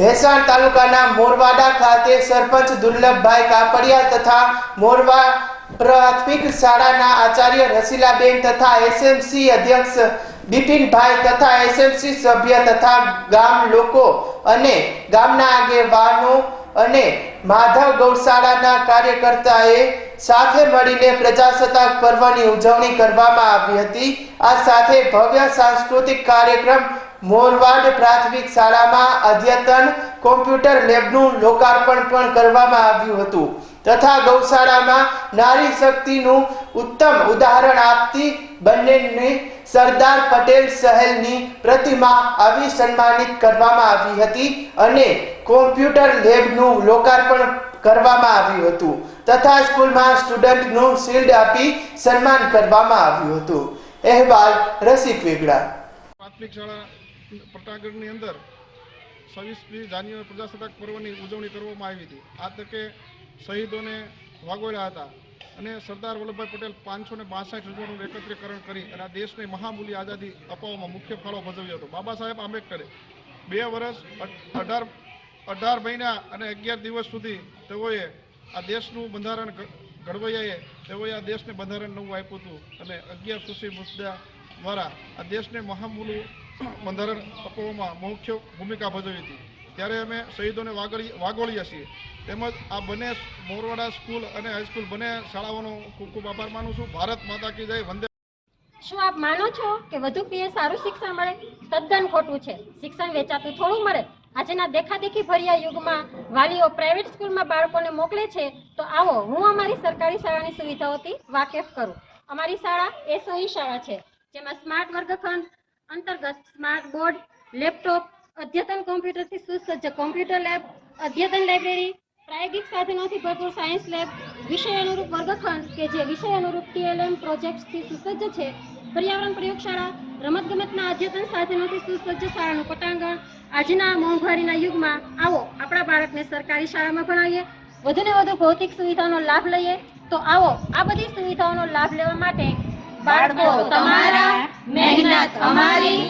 ભેસાણ તાલુકાના મોરવાડા ખાતે સરપંચ દુર્લભભાઈ કાપડિયા તથા મોરવા પ્રાથમિક શાળાના આચાર્ય રસીલાબેન તથા એસએમસી અધ્યક્ષ બિપિનભાઈ તથા એસએમસી સભ્ય તથા ગામ લોકો અને ગામના આગેવાનો અને માધવ ગૌશાળાના કાર્યકર્તાએ સાથે મળીને પ્રજાસત્તાક પર્વની ઉજવણી કરવામાં આવી હતી. આ સાથે ભવ્ય સાંસ્કૃતિક કાર્યક્રમ મોરવાડ પ્રાથમિક શાળામાં અદ્યતન કોમ્પ્યુટર લેબનું લોકાર્પણ પણ કરવામાં આવ્યું હતું. તથા ગૌશાળામાં નારી શક્તિનું ઉત્તમ ઉદાહરણ આપતી બંનેને સરદાર પટેલ સહેલની પ્રતિમા આવી સન્માનિત કરવામાં આવી હતી અને કોમ્પ્યુટર લેબનું લોકાર્પણ કરવામાં આવ્યું હતું. તથા સ્કૂલમાં સ્ટુડન્ટનું શિલ્ડ આપી સન્માન કરવામાં આવ્યું હતું. અહેવાલ રસિક વેગડા. પ્રાથમિક શાળા પટાગઢની અંદર છવ્વીસમી જાન્યુઆરી પ્રજાસત્તાક પર્વની ઉજવણી કરવામાં આવી હતી. આ તકે શહીદોને વાગોળ્યા હતા અને સરદાર વલ્લભભાઈ પટેલ પાંચસો ને બાસઠ રજવાનું એકત્રીકરણ કરી અને આ દેશને મહામૂલી આઝાદી અપાવવામાં મુખ્ય ફાળો ભજવ્યો હતો. બાબા સાહેબ આંબેડકરે બે વર્ષ અઢ- અઢાર અઢાર મહિના અને અગિયાર દિવસ સુધી તેઓએ આ દેશનું બંધારણ ઘડવૈયાએ તેઓએ આ દેશને બંધારણ નવું આપ્યું હતું. અને અગિયાર સુશી મુદ્દા દ્વારા આ દેશને મહામૂલું બંધારણ અપાવવામાં મુખ્ય ભૂમિકા ભજવી હતી. ત્યારે અમે શહીદોને વાગળી, વાગોળીએ છીએ. તેમજ આ બંને મોરવાડા સ્કૂલ અને હાઈસ્કૂલ બંને શાળાઓનો ખૂબ ખૂબ આભાર માનું છું. ભારત માતા કી જય, વંદે શું આપ માનો છો કે વધુ પીએ સારું શિક્ષણ મળે? તદ્દન ખોટું છે. શિક્ષણ વેચાતું થોડું મળે. આજના દેખાદેખી ભર્યા યુગમાં વાલીઓ પ્રાઇવેટ સ્કૂલમાં બાળકોને મોકલે છે, તો આવો હું અમારી સરકારી શાળાની સુવિધાઓથી વાકેફ કરું. અમારી શાળા એસઓઈ શાળા છે, જેમાં સ્માર્ટ વર્ગખંડ અંતર્ગત સ્માર્ટ બોર્ડ લેપટોપ, અદ્યતન કોમ્પ્યુટરથી સુસજ્જ કોમ્પ્યુટર લેબ, અદ્યતન લાઇબ્રેરી, પ્રાયોગિક સાધનોથી ભરપૂર સાયન્સ લેબ, વિષય અનુરૂપ વર્ગખંડ કે જે વિષય અનુરૂપ ટીએલએમ પ્રોજેક્ટ્સથી સુસજ્જ છે. પર્યાવરણ પ્રયોગશાળા, રમતગમતના અદ્યતન સાધનોથી સુસજ્જ શાળાનું પટાંગણ, આજના મોંઘવારીના યુગમાં આવો આપણા બાળકને સરકારી શાળામાં ભણાવીએ. વધુને વધુ ભૌતિક સુવિધાનો લાભ લઈએ. તો આવો આ બધી સુવિધાઓનો લાભ લેવા માટે બાળકો તમારા મહેનત અમારી